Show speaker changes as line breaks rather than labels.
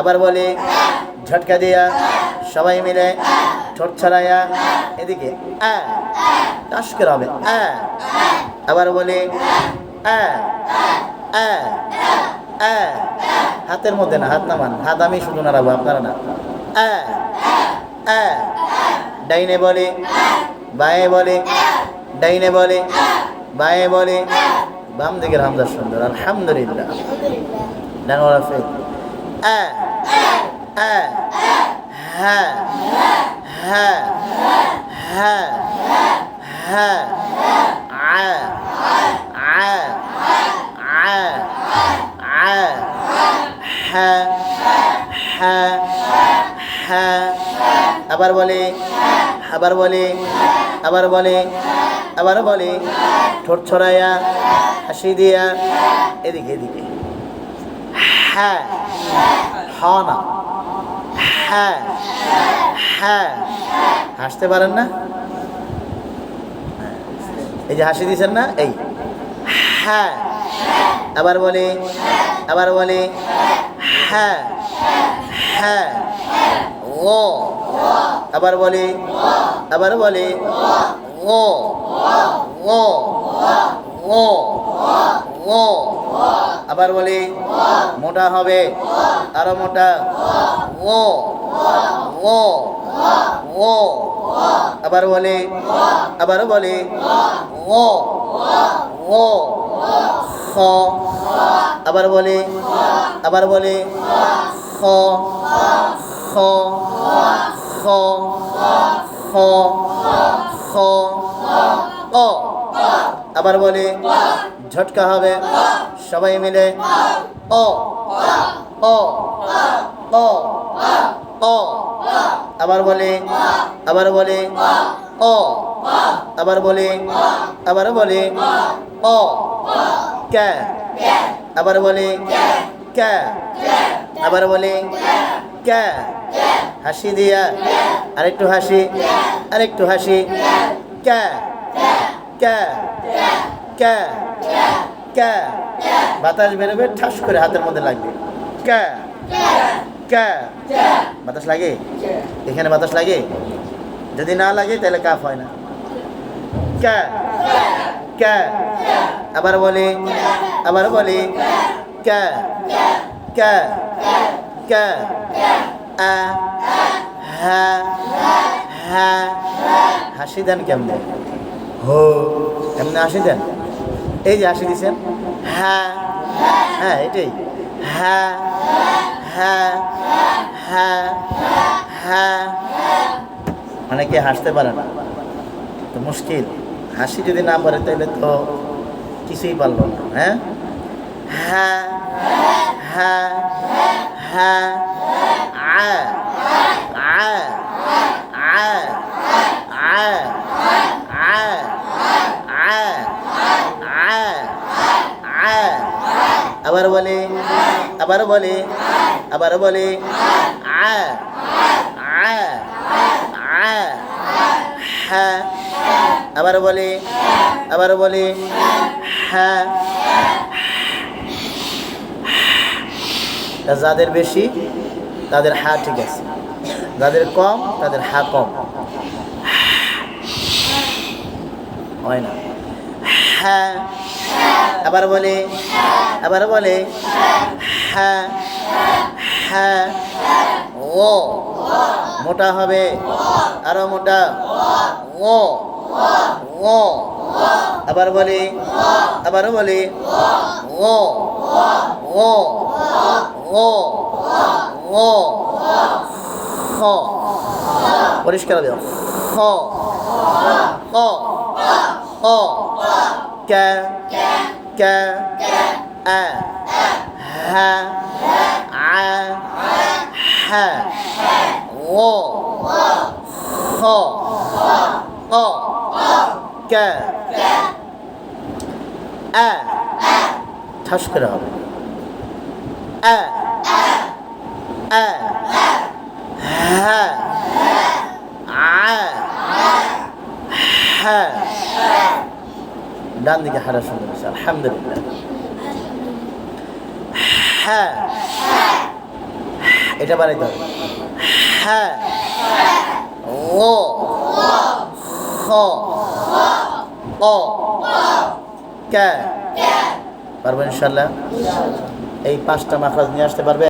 আবার বলি, ঝটকা দিয়া সবাই মিলে ঠোঁট ছড়াইয়া এদিকে করে হবে আবার বলি হাতের মধ্যে না, হাত নামান, হাত আমি শুধু নাড়াবো, আপনারা না ডাইনে বলে, বাঁয়ে বলে, ডাইনে বলে, বাঁয়ে বলে বাম দিকের হামদা সুন্দর, আলহামদুলিল্লাহ। ডান ওরা ফেল আ আ হ্যাঁ হ্যাঁ হ্যাঁ হ্যাঁ আ আ আ আ হ্যাঁ হ্যাঁ হ্যাঁ আবার বলে আবার বলে আবার বলে আবার বলে, ঠোঁট ছড়াইয়া, হাসি দিয়া, এদিকে এদিকে। হ্যাঁ হ না। হ্যাঁ হ্যাঁ। হাসতে পারেন না? এই যে হাসি দিয়েছেন না? এই। হ্যাঁ। আবার বলে আবার বলে হ্যাঁ হ্যাঁ। ও। আবার বলে আবার বলে ও। ও। ও। ও। আবার বলি, মোটা হবে, আরও মোটা, ও ও ও, আবার বলে আবার বলে, ও ও, খ, আবার বলে আবার বলে, খ খ খ খ খ, ও, আবার বলে, ঝটকা হবে সবাই মিলে অ অ অ অ আবার বলে আবার বলে ও আবার বলে আবার বলে ও ক্যা আবার বলে ক্যা আবার বলে ক্যা হাসি দিয়া আরেকটু হাসি আরেকটু হাসি ক্যা ক্যা ক্যা ক্যা বাতাস বেরোবে ঠাস করে হাতের মধ্যে লাগবে। ক্যা ক্যা বাতাস লাগে? এখানে বাতাস লাগে? যদি না লাগে তাহলে কাফ হয় না। ক্যা ক্যা আবার বলে আবার বলে ক্যা ক্যা ক্যা আ হ্যাঁ হ্যাঁ হাসি দেন কেমনে? হো এমনি হাসি দেন? এই যে হাসি দিছেন। হ্যাঁ হ্যাঁ এটাই। হ্যাঁ হ্যাঁ হ্যাঁ হ্যাঁ। অনেকে হাসতে পারে না। তো মুশকিল। হাসি যদি না পারে তাহলে তো কিছুই পারল না হ্যাঁ হ্যাঁ হ্যাঁ হ্যাঁ। আবার বলে আবার বলে আবার বলে, আ আ আ আবার বলে আবার বলে হ্যাঁ যাদের বেশি, তাদের হা ঠিক আছে। যাদের কম, তাদের হা কম। হয় না। হ্যাঁ আবার বলে আবার বলে হ্যাঁ হ্যাঁ ও, মোটা হবে, আরও মোটা, ও ও, আবার বলে আবার বলি, ও ও ও ও খ পরিষ্কার হবে খ ও ও কে কে আ হ্যাঁ আ হ্যাঁ ও খ ও কে আ ঠাস করে হবে আ আ হ্যাঁ আ হ্যাঁ ডান দিকে হারা আছে আলহামদুলিল্লাহ হ্যাঁ। এটা বাড়াইতে হবে হ্যাঁ। ও খ। অ। কে। পারব ইনশাল্লাহ। এই পাঁচটা মাখাজ নিয়ে আসতে পারবে?